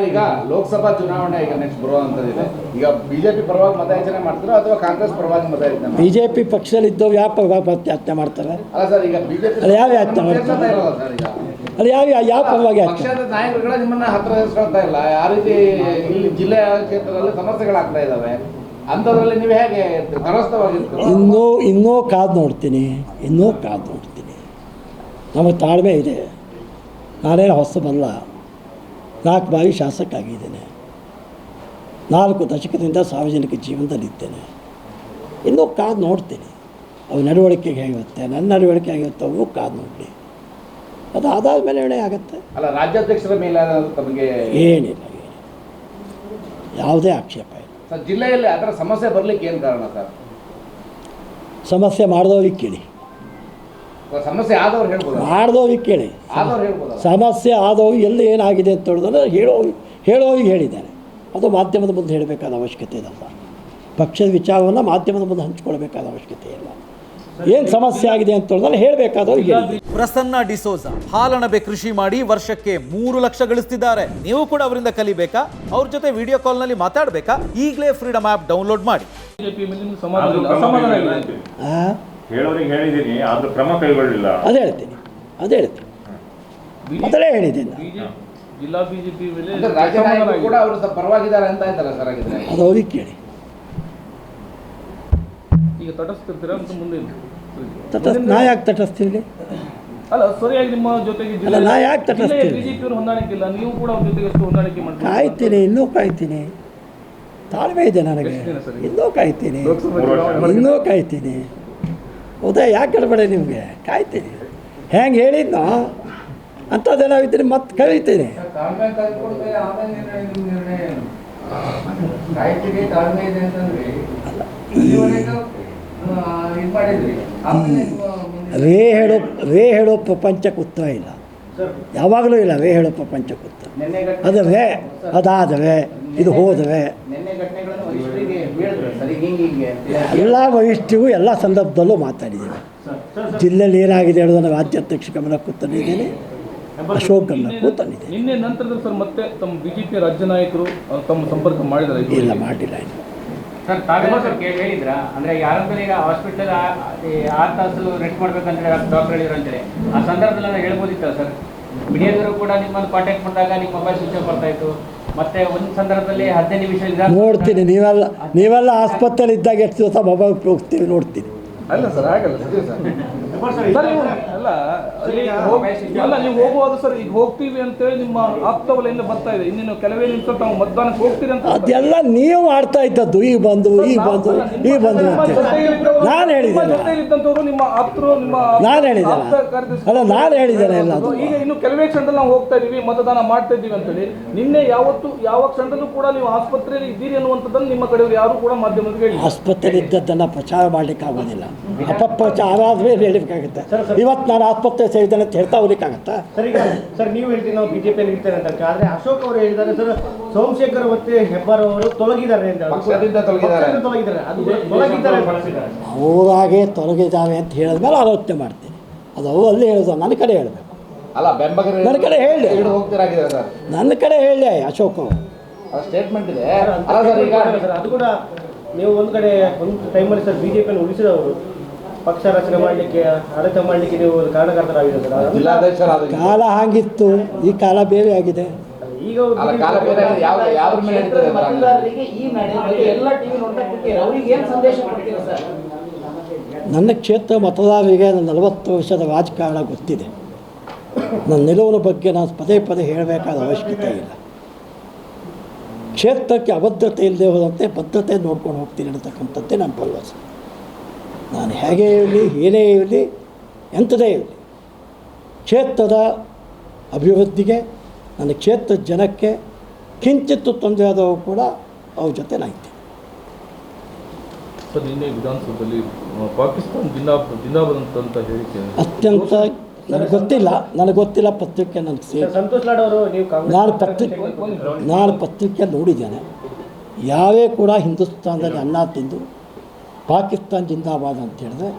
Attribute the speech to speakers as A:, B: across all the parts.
A: Sir ಈಗ ಲೋಕಸಭಾ ಚುನಾವಣೆ ಈಗ ನೆಕ್ಸ್ಟ್ ಬರುವಂತದಿದೆ ಈಗ ಬಿಜೆಪಿ ಪರವಾಗಿ ಮತಯಾಚನೆ ಮಾಡ್ತಾರೆ ಅಥವಾ ಕಾಂಗ್ರೆಸ್ ಪರವಾಗಿ ಮತಯಾಚನೆ
B: ಬಿ
A: ಮಾಡ್ತೀರಾ?
B: ಜೆ ಪಿ ಪಕ್ಷದಲ್ಲಿದ್ದವ್ರು ಯಾವ ಮತಯಾಚನೆ ಮಾಡ್ತಾರೆ.
A: ಅಲ್ಲ ಸರ್ ಈಗ ಬಿಜೆಪಿ
B: ಅಲ್ಲ, ಯಾವ ಯಾತ್ನೆ ಮಾಡ್ತಾರೆ?
A: ಸರ್ ಈಗ.
B: ಅಲ್ಲಿ ಯಾವ ಯಾವ ಪರವಾಗಿ
A: ಪಕ್ಷದ ನಾಯಕರುಗಳ ನಿಮ್ಮನ್ನ ಹತ್ರ ಇಸ್ಕೊಳ್ತಾ ಇಲ್ಲ. ಯಾವ ರೀತಿ ಇಲ್ಲಿ ಜಿಲ್ಲೆ ಕ್ಷೇತ್ರದಲ್ಲಿ ಸಮಸ್ಯೆಗಳಾಗ್ತಾ ಇದ್ದಾವೆ. ಅಂಥದ್ರಲ್ಲಿ ನೀವು ಹೇಗೆ
B: ಇನ್ನೂ ಇನ್ನೂ ಕಾದು ನೋಡ್ತೀನಿ. ಇನ್ನೂ ಕಾದು ನೋಡ್ತೀನಿ. ನಮ್ಮ ತಾಳ್ಮೆ ಇದೆ. ನಾನೇನು ಹೊಸಬಲ್ಲ. ನಾಲ್ಕು ಬಾರಿ ಶಾಸಕ ಆಗಿದ್ದೇನೆ ನಾಲ್ಕು ದಶಕದಿಂದ ಸಾರ್ವಜನಿಕ ಜೀವನದಲ್ಲಿದ್ದೇನೆ. ಇನ್ನೂ ಕಾದು ನೋಡ್ತೀನಿ. ಅವ್ರ ನಡವಳಿಕೆಗೆ ಹೇಗಿರುತ್ತೆ ನನ್ನ ನಡವಳಿಕೆ ಆಗಿರುತ್ತೆ ಅವರು ಕಾದು ನೋಡಲಿ. ಅದು ಆದಾದ ಮೇಲೆ ನಿರ್ಣಯ ಆಗುತ್ತೆ.
A: ಅಲ್ಲ ರಾಜ್ಯಾಧ್ಯಕ್ಷರ ಮೇಲೆ ತಮಗೆ
B: ಏನಿಲ್ಲ ಏನಿಲ್ಲ. ಯಾವುದೇ ಆಕ್ಷೇಪ ಇಲ್ಲ.
A: ಸರ್ ಜಿಲ್ಲೆಯಲ್ಲಿ ಅದರ ಸಮಸ್ಯೆ ಬರಲಿಕ್ಕೆ ಏನು ಕಾರಣ ಸರ್?
B: ಸಮಸ್ಯೆ ಮಾಡಿದವ್ರಿಗೆ ಕೇಳಿ.
A: ಸಮಸ್ಯೆ ಆದವ್ರು ಹೇಳ್ಬೋದು.
B: ಮಾಡಿದವ್ರಿಗೆ ಕೇಳಿ.
A: ಆದವ್ರು ಹೇಳ್ಬೋದು.
B: ಸಮಸ್ಯೆ ಆದವು ಎಲ್ಲಿ ಏನಾಗಿದೆ ಅಂತ ಹೇಳಿದ್ರೆ ಹೇಳೋ ಹೇಳೋರಿಗೆ ಹೇಳಿದ್ದಾರೆ. ಅದು ಮಾಧ್ಯಮದ ಮುಂದೆ ಹೇಳಬೇಕಾದ ಅವಶ್ಯಕತೆ ಇದಲ್ಲ ಪಕ್ಷದ ವಿಚಾರವನ್ನು ಮಾಧ್ಯಮದ ಮುಂದೆ ಹಂಚ್ಕೊಳ್ಬೇಕಾದ ಅವಶ್ಯಕತೆ ಇಲ್ಲ. ಏನು ಸಮಸ್ಯೆ ಆಗಿದೆ ಅಂತ ಹೇಳಿದ್ರೆ ಹೇಳಬೇಕಾದವ್ರಿಗೆ ಹೇಳಿ.
C: ಪ್ರಸನ್ನ ಡಿಸೋಜ ಹಾಲಣಬೆ ಕೃಷಿ ಮಾಡಿ ವರ್ಷಕ್ಕೆ ಮೂರು ಲಕ್ಷ ಗಳಿಸ್ತಿದ್ದಾರೆ. ನೀವು ಕೂಡ ಅವರಿಂದ ಕಲಿಬೇಕಾ? ಅವ್ರ ಜೊತೆ ವಿಡಿಯೋ ಕಾಲ್ನಲ್ಲಿ ಮಾತಾಡಬೇಕಾ? ಈಗಲೇ ಫ್ರೀಡಮ್ ಆ್ಯಪ್ ಡೌನ್ಲೋಡ್ ಮಾಡಿ.
D: ಬಿಜೆಪಿ ಮೇಲೆ ನಿಮ್ಗೆ ಸಮಾಧಾನ ಇಲ್ಲ. ಅಸಮಾಧಾನ ಇಲ್ಲ.
B: ಆ,
E: ಹೇಳೋರಿಗೆ ಹೇಳಿದ್ದೀನಿ ಆದ್ರೂ ಕ್ರಮ ಕೈಗೊಳ್ಳಿಲ್ಲ.
B: ಅದು ಹೇಳ್ತೀನಿ ಅದು ಹೇಳ್ತೀನಿ. ಮೊದಲೇ ಹೇಳಿದ್ದೀನಿ.
D: ಜಿಲ್ಲಾ ಬಿಜೆಪಿ.
A: ಕೂಡ ಅವರು ಪರವಾಗಿದ್ದಾರೆ ಅಂತ ಹೇಳ್ತಾರೆ ಸರ್ ಆಗಿದ್ರೆ
B: ಅದು ಅವ್ರಿಗೆ ಕೇಳಿ.
D: ಈಗ ತಟಸ್ಥಿರ್ತೀರಾ ಅಂತ ಮುಂದೆ
B: ತಟಸ್ ನಾ ಯಾಕೆ ತಟಸ್ತೀವಿ
D: ಅಲ್ಲ ಸರಿಯಾಗಿ ನಿಮ್ಮ ಜೊತೆಗೆ
B: ಅಲ್ಲ, ನಾ ಯಾಕೆ ತಟಸ್ಥಿರ್ಲಿ?
D: ಬಿಜೆಪಿ ಅವರು ಹೊಂದಾಣಿಕೆ ಇಲ್ಲ ನೀವು ಕೂಡ ಅವ್ರ ಜೊತೆಗೆ ಅಷ್ಟು ಹೊಂದಾಣಿಕೆ ಮಾಡ್ತೀರಿ?
B: ಕಾಯ್ತೀನಿ ಇನ್ನೂ ಕಾಯ್ತೀನಿ. ತಾಳ್ಮೆ ಇದೆ ನನಗೆ. ಇನ್ನೂ ಕಾಯ್ತೀನಿ. ಇನ್ನೂ ಕಾಯ್ತೀನಿ. ಹೌದಾ ಯಾಕೆ ಗಡಬಡೆ ನಿಮಗೆ? ಕಾಯ್ತೀನಿ. ಹೆಂಗೆ ಹೇಳಿದ್ನೋ? ಅಂಥದ್ದೆಲ್ಲ ಇದ್ರೆ ಮತ್ತೆ
A: ಕಳೀತೀನಿ
B: ರೇ ಹೇಳೋ ರೇ ಹೇಳೋ ಪ್ರಪಂಚಕ್ಕೆ ಉತ್ತರ ಇಲ್ಲ. ಯಾವಾಗಲೂ ಇಲ್ಲ ರೇ ಹೇಳೋ ಪ್ರಪಂಚಕ್ಕೆ ಉತ್ತರ.
A: ಅದಾದವೇ ಘಟನೆ-
B: ಅದು ರೇ ಅದಾದವೆ ಇದು ಹೋದವೆ ಎಲ್ಲ ವರಿಷ್ಠರಿಗೂ ಎಲ್ಲ ಸಂದರ್ಭದಲ್ಲೂ ಮಾತಾಡಿದ್ದೇವೆ. ಜಿಲ್ಲೆಯಲ್ಲಿ ಏನಾಗಿದೆ ಹೇಳೋದನ್ನು ರಾಜ್ಯಾಧ್ಯಕ್ಷ ಗಮನಕ್ಕೂ ತಂದಿದ್ದೇನೆ ಅಶೋಕ್ ಗಮನಕ್ಕೂ ತಂದಿದ್ದೇನೆ
D: ನಿನ್ನೆ ನಂತರದಲ್ಲಿ ಸರ್ ಮತ್ತೆ ತಮ್ಮ ಬಿಜೆಪಿ ರಾಜ್ಯ ನಾಯಕರು ತಮ್ಮ ಸಂಪರ್ಕ ಮಾಡಿದ್ದಾರೆ
B: ಇಲ್ಲ ಮಾಡಿಲ್ಲ ಇನ್ನು
F: ಸರ್ ತಾವೆಲ್ಲ ಸರ್ ಕೇಳಿ ಹೇಳಿದ್ರ? ಅಂದ್ರೆ ಯಾರಂದ್ರೆ ಈಗ ಹಾಸ್ಪಿಟಲ್ ಆರು ತಾಸು ರೆಸ್ಟ್ ಮಾಡ್ಬೇಕಂದ್ರೆ ಡಾಕ್ಟರ್ ಹೇಳಿದ್ರು ಅಂತೇಳಿ. ಆ ಸಂದರ್ಭದಲ್ಲಿ ಹೇಳ್ಬೋದಿತ್ತ ಸರ್? ಮೀಡಿಯಾದವರು ಕೂಡ ನಿಮ್ಮನ್ನು ಕಾಂಟ್ಯಾಕ್ಟ್ ಮಾಡಿದಾಗ ನಿಮ್ಮ ಮೊಬೈಲ್ ಸ್ವಿಚ್ ಆಫ್ ಬರ್ತಾ ಇತ್ತು. ಮತ್ತೆ ಒಂದು ಸಂದರ್ಭದಲ್ಲಿ ಹದಿನೈದು ನಿಮಿಷ
B: ನೋಡ್ತೀನಿ ನೀವೆಲ್ಲ ನೀವೆಲ್ಲ ಆಸ್ಪತ್ರೆಯಲ್ಲಿ ಇದ್ದಾಗ ಎಷ್ಟು ದಿವಸ ಮೊಬೈಲ್ ಹೋಗ್ತೀವಿ ನೋಡ್ತೀನಿ.
A: ಅಲ್ಲ ಸರ್ ಆಗಲ್ಲ ಸರಿ. ಸರ್
D: ನೀವು ಅಲ್ಲ ಅಲ್ಲ ನೀವು ಹೋಗುವಾಗ ಸರ್ ಈಗ ಹೋಗ್ತೀವಿ ಅಂತೇಳಿ ನಿಮ್ಮ ಆಪ್ತ ವಲಯದಿಂದ ಬರ್ತಾ ಇದೆ. ಇನ್ನೇನು ಕೆಲವೇ ನಿಮಿಷ ತಾವು ಮತದಾನಕ್ಕೆ ಹೋಗ್ತೀರಿ ಅಂತ
B: ಅದೆಲ್ಲ ನೀವು ಆಡ್ತಾ ಇದ್ದದ್ದು ಈ ಬಂದು ಈ ಬಂದು ಈ ಬಂದು ಅಂತ ನಾನು ಹೇಳಿದ್ದೇನೆ
D: ಇದ್ದಂತವರು ನಿಮ್ಮ ಆಪ್ತರು ನಿಮ್ಮ
B: ನಾನು ಹೇಳಿದ್ದೇನೆ ಅಲ್ಲ ನಾನು ಹೇಳಿದ್ದೇನೆ ಎಲ್ಲ ಅದು
D: ಈಗ ಇನ್ನು ಕೆಲವೇ ಕ್ಷಣದಲ್ಲಿ ನಾವು ಹೋಗ್ತಾ ಇದೀವಿ ಮತದಾನ ಮಾಡ್ತಾ ಇದ್ದೀವಿ ಅಂತೇಳಿ. ನಿನ್ನೆ ಯಾವತ್ತು ಯಾವ ಕ್ಷಣದಲ್ಲೂ ಕೂಡ ನೀವು ಆಸ್ಪತ್ರೆಯಲ್ಲಿ ಇದ್ದೀರಿ ಅನ್ನುವಂಥದ್ದನ್ನು ನಿಮ್ಮ ಕಡೆಯವರು ಯಾರು ಕೂಡ ಮಾಧ್ಯಮಕ್ಕೆ ಆಸ್ಪತ್ರೆ
B: ಆಸ್ಪತ್ರೆಯಲ್ಲಿ ಇದ್ದದ್ದನ್ನು ಪ್ರಚಾರ ಮಾಡಲಿಕ್ಕೆ ಆಗೋದಿಲ್ಲ. ಅಪಪ್ರಚಾರ ಆದ್ಮೇಲೆ ಹೇಳಬೇಕಾಗುತ್ತೆ ಇವತ್ತು ನಾನು ಆಸ್ಪತ್ರೆ ಸೇರಿದ್ದೇನೆ ಅಂತ ಹೇಳ್ತಾ ಹೋಗ್ಲಿಕ್ಕಾಗತ್ತಾ
G: ಸರ್ ಸರ್ ನೀವು ಹೇಳ್ತೀವಿ ನಾವು ಬಿಜೆಪಿಯಲ್ಲಿ ಇರ್ತೇನೆ ಅಂತ. ಆದರೆ ಅಶೋಕ್ ಅವರು ಹೇಳಿದ್ದಾರೆ ಸರ್ ಸೋಮಶೇಖರ್ ಮತ್ತೆ ಹೆಬ್ಬಾರ್ ಅವರು ತೊಲಗಿದ್ದಾರೆ ಅಂತ.
A: ತೊಲಗಿದ್ದಾರೆ.
G: ಅದು ತೊಲಗಿದ್ದಾರೆ.
B: ಅವರಾಗೆ ತೊಲಗಿದ್ದಾವೆ ಅಂತ ಹೇಳಿದ್ಮೇಲೆ ಆಲೋಚನೆ ಮಾಡ್ತೀನಿ. ಅದು ಅವರು ಅಲ್ಲಿ ಹೇಳಿದ್ರು ನನ್ನ ಕಡೆ ಹೇಳಬೇಕು.
A: ಅಲ್ಲ ಬೆಂಬಲ
B: ನನ್ನ ಕಡೆ ಹೇಳಿ. ನನ್ನ ಕಡೆ ಹೇಳಿ ಅಶೋಕ್ ಅವರು.
A: ಸ್ಟೇಟ್ಮೆಂಟ್ ಇದೆ. ಅಲ್ಲ ಸರ್ ಈಗ
G: ಸರ್ ಅದು ಕೂಡ ನೀವು ಒಂದು ಕಡೆ ಒಂದು ಟೈಮಲ್ಲಿ ಸರ್ ಬಿಜೆಪಿಯನ್ನು ಉಳಿಸಿದವರು. ಪಕ್ಷ ರಚನೆ ಮಾಡಲಿಕ್ಕೆ ಆಡಳಿತ ಮಾಡಲಿಕ್ಕೆ ನೀವು ಕಾರಣಕರ್ತರಾಗಿದೆ ಸರ್
B: ಕಾಲ ಹಾಗಿತ್ತು ಈ ಕಾಲ ಬೇರೆ ಆಗಿದೆ.
G: ಈಗ
A: ಕಾಲ ಬೇರೆ ಆಗಿದೆ. ಯಾವ ಯಾವ್ದ್ರ ಮೇಲೆ ನಡೀತದೆ
H: ಮತದಾರರಿಗೆ ಈ ಎಲ್ಲ ಟಿವಿ ನೋಡ್ತಾ ಕೂತಿದ್ದಾರೆ. ಅವ್ರಿಗೆ ಏನ್ ಸಂದೇಶ ಕೊಡ್ತೀರಾ ಸರ್?
B: ನನ್ನ ಕ್ಷೇತ್ರ ಮತದಾರರಿಗೆ ನನ್ನ ನಲವತ್ತು ವರ್ಷದ ರಾಜಕಾರಣ ಗೊತ್ತಿದೆ. ನನ್ನ ನಿಲುವಿನ ಬಗ್ಗೆ ನಾನು ಪದೇ ಪದೇ ಹೇಳಬೇಕಾದ ಅವಶ್ಯಕತೆ ಇಲ್ಲ. ಕ್ಷೇತ್ರಕ್ಕೆ ಅಭದ್ರತೆ ಇಲ್ಲದೆ ಹೋದಂತೆ ಬದ್ಧತೆ ನೋಡ್ಕೊಂಡು ಹೋಗ್ತೀನಿ ಅನ್ನತಕ್ಕಂಥದ್ದೇ ನನ್ನ ಭರವಸೆ. ನಾನು ಹೇಗೆ ಇರಲಿ ಏನೇ ಇರಲಿ ಎಂಥದೇ ಇರಲಿ. ಕ್ಷೇತ್ರದ ಅಭಿವೃದ್ಧಿಗೆ ನನ್ನ ಕ್ಷೇತ್ರದ ಜನಕ್ಕೆ ಕಿಂಚಿತ್ತು ತೊಂದರೆ ಆದವು ಕೂಡ ಅವ್ರ ಜೊತೆ
D: ನಿನ್ನೆ ಪಾಕಿಸ್ತಾನ ಹೇಳಿಕೆ
B: ಅತ್ಯಂತ ನನಗೆ ಗೊತ್ತಿಲ್ಲ ನನಗೆ ಗೊತ್ತಿಲ್ಲ ಪತ್ರಿಕೆ ನನಗೆ
G: ಸೇರಿ ಸಂತೋಷ್ ಲಾಡ್ ಅವರು ನೀವು ಕಾಂಗ್ರೆಸ್
B: ನಾನು ಪತ್ರಿಕೆ ನಾನು ಪತ್ರಿಕೆ ನೋಡಿದ್ದೇನೆ. ಯಾವೇ ಕೂಡ ಹಿಂದೂಸ್ತಾನದಲ್ಲಿ ಅನ್ನ ತಿಂದು ಪಾಕಿಸ್ತಾನ ಜಿಂದಾಬಾದ್ ಅಂತ ಹೇಳಿದ್ರೆ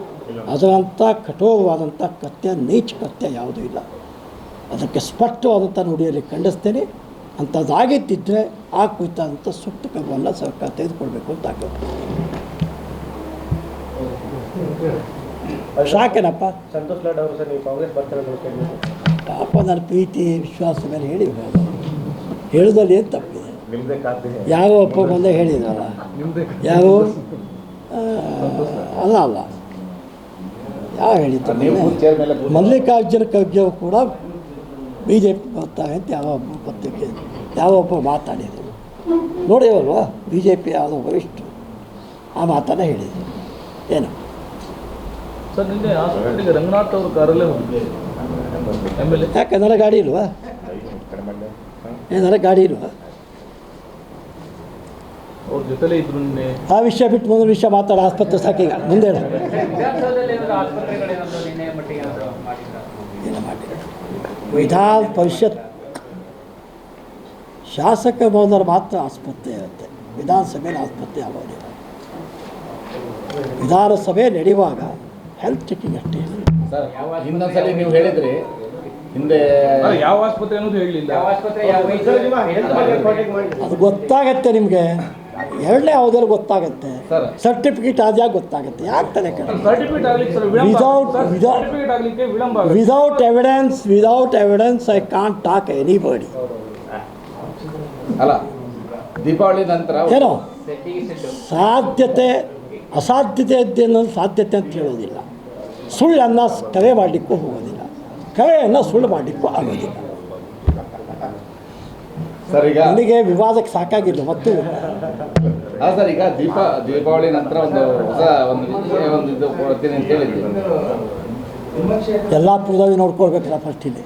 B: ಅದರಂಥ ಕಠೋರವಾದಂಥ ಕತ್ಯ ನೀಚ ಕತ್ಯ ಯಾವುದೂ ಇಲ್ಲ. ಅದಕ್ಕೆ ಸ್ಪಷ್ಟವಾದಂಥ ನುಡಿಯಲ್ಲಿ ಖಂಡಿಸ್ತೇನೆ ಅಂಥದ್ದಾಗಿದ್ದರೆ ಆ ಕುರಿತಾದಂಥ ಸೂಕ್ತ ಕ್ರಮವನ್ನು ಸರ್ಕಾರ ತೆಗೆದುಕೊಳ್ಬೇಕು ಅಂತ ಸಾಕೇನಪ್ಪ?
G: ಸಂತೋಷ್ ಲಾಡ್ ಅವರು ಸರ್ ನೀವು ಕಾಂಗ್ರೆಸ್ ಬರ್ತಾರೆ ಅಂತ ಕೇಳಿದ್ರು.
B: ಪಾಪ ನನ್ನ ಪ್ರೀತಿ ವಿಶ್ವಾಸ ಮೇಲೆ ಹೇಳಿ ಹೇಳೋದಲ್ಲಿ ಏನು ತಪ್ಪಿದೆ? ಯಾವ ಅಪ್ಪ ಬಂದೇ ಹೇಳಿದ್ರಲ್ಲ ಯಾವ ಅಲ್ಲ ಅಲ್ಲ. ಯಾವ ಹೇಳಿದ್ದು? ಮೊನ್ನೆ? ಮಲ್ಲಿಕಾರ್ಜುನ ಖರ್ಗೆ ಕೂಡ ಬಿ ಜೆ ಪಿ ಬರ್ತಾರೆ ಅಂತ ಯಾವ ಒಬ್ಬ ಪತ್ರಿಕೆ ಯಾವ ಒಬ್ಬ ಮಾತಾಡಿದರು. ನೋಡಿವಲ್ವಾ ಬಿ ಜೆ ಪಿ ಯಾವುದೋ ವರಿಷ್ಠರು ಆ ಮಾತನ್ನು ಹೇಳಿದರು. ಏನು?
D: ಸರ್ ನಿನ್ನೆ ಹಾಸ್ಪಿಟಲ್ಗೆ ರಂಗನಾಥ್ ಅವ್ರ ಕಾರಲ್ಲೇ
B: ಯಾಕೆ ನನಗೆ ಗಾಡಿ ಇಲ್ವಾ? ಏನಾರ ಗಾಡಿ ಇಲ್ವಾ?
D: ಅವ್ರ ಜೊತೆಲೇ ಇದ್ರು
B: ಆ ವಿಷಯ ಬಿಟ್ಟು ಮುಂದಿನ ವಿಷಯ ಮಾತಾಡ ಆಸ್ಪತ್ರೆ ಸಾಕೀಗ. ಮುಂದೆ ಹೇಳು. ವಿಧಾನ ಪರಿಷತ್ ಶಾಸಕ ಭವನದಲ್ಲಿ ಮಾತ್ರ ಆಸ್ಪತ್ರೆ ಇರುತ್ತೆ. ವಿಧಾನಸಭೆಯಲ್ಲಿ ಆಸ್ಪತ್ರೆ ಆಗೋದು ವಿಧಾನಸಭೆ ನಡೆಯುವಾಗ ಹೆಲ್ತ್ ಚೆಕಿಂಗ್ ಅಷ್ಟೇ
I: ಸರ್ ಇನ್ನೊಂದ್ಸಲಿ ನೀವು ಹೇಳಿದ್ರಿ ಹಿಂದೆ
D: ಯಾವ ಆಸ್ಪತ್ರೆ ಅನ್ನೋದು ಹೇಳಲಿಲ್ಲ.
B: ಅದು ಗೊತ್ತಾಗತ್ತೆ ನಿಮಗೆ. ಎರಡನೇ ಯಾವುದಾದ್ರು ಗೊತ್ತಾಗುತ್ತೆ.
I: ಸರ್.
B: ಸರ್ಟಿಫಿಕೇಟ್ ಆದ್ಯಾ ಗೊತ್ತಾಗುತ್ತೆ. ಯಾಕೆ ತಲೆ
D: ಆಗುತ್ತೆ.
B: Without evidence without evidence I can't talk anybody
I: ಅಲ್ಲ ದೀಪಾವಳಿ ನಂತರ
B: ಏನೋ? ಸಾಧ್ಯತೆ ಅಸಾಧ್ಯತೆ ಅನ್ನೋದು ಸಾಧ್ಯತೆ ಅಂತ ಹೇಳೋದಿಲ್ಲ. ಸುಳ್ಳನ್ನು ಕರೆ ಮಾಡಲಿಕ್ಕೂ ಹೋಗೋದಿಲ್ಲ. ಕರೆಯನ್ನು ಸುಳ್ಳು ಮಾಡಲಿಕ್ಕೂ ಆಗೋದಿಲ್ಲ.
I: ಸರ್ ಈಗ
B: ನನಗೆ ವಿವಾದಕ್ಕೆ ಸಾಕಾಗಿದ್ದು ಮತ್ತು
I: ಹಾ ಸರ್ ಈಗ ದೀಪ ದೀಪಾವಳಿ ನಂತರ ಒಂದು ಹೊಸ ಒಂದು ಒಂದು ಇದು ಕೊಡ್ತೀನಿ ಅಂತ ಹೇಳಿದ್ವಿ
B: ಎಲ್ಲ ಪೂರ್ವವಿ ನೋಡ್ಕೊಳ್ಬೇಕಲ್ಲ ಫಸ್ಟ್ ಇಲ್ಲಿ.